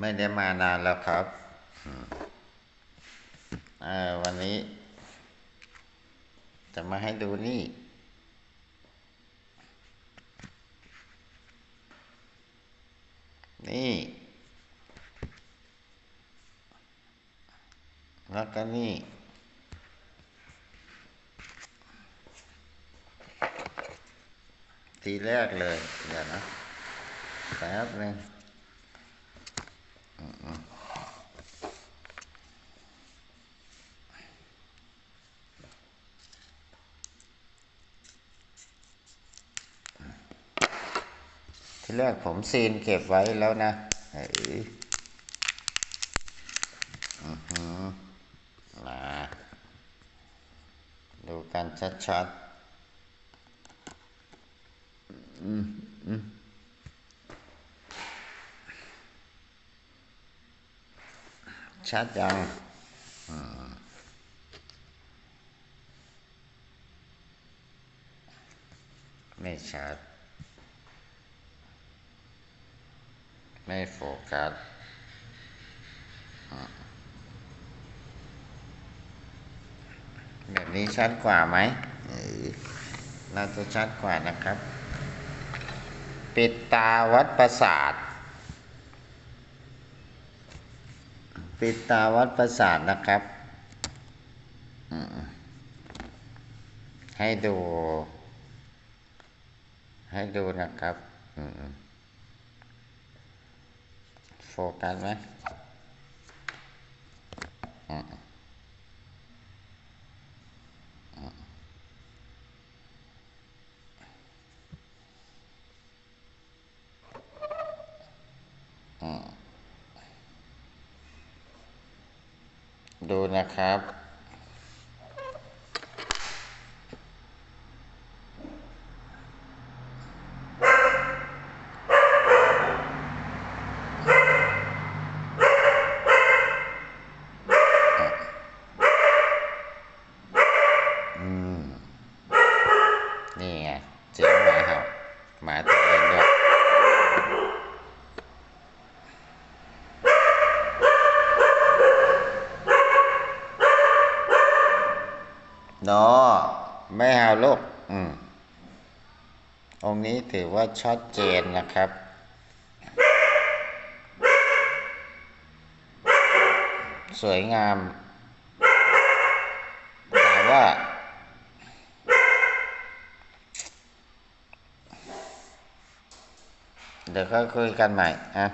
ไม่ได้มานานแล้วครับอืมเอ่อวันนี้ จะมาให้ดูนี่ นี่ แล้วก็นี่ทีแรกเลย เดี๋ยวนะแป๊บหนึง ทีแรกผมซีนเก็บไว้แล้วนะเฮ้ยมาดูกันชัดๆอืมอืมชัดยังอืมไม่ชัด ไม่โฟกัสแบบนี้ชัดกว่าไหมเออน่าจะชัดกว่านะครับ ปิดตาวัดประสาท ปิดตาวัดประสาทนะครับให้ดู ให้ดูนะครับ อืม โฟกัสไหมอืมอืมดูนะครับ อืม นี่ไง เสียงหมาเห่าหมาตัวเองด้วยนาะไม่เห่าลูกอืมองค์นี้ถือว่าชัดเจนนะครับ สวยงามแต่ว่า เดี๋ยวก็คุยกันใหม่อะ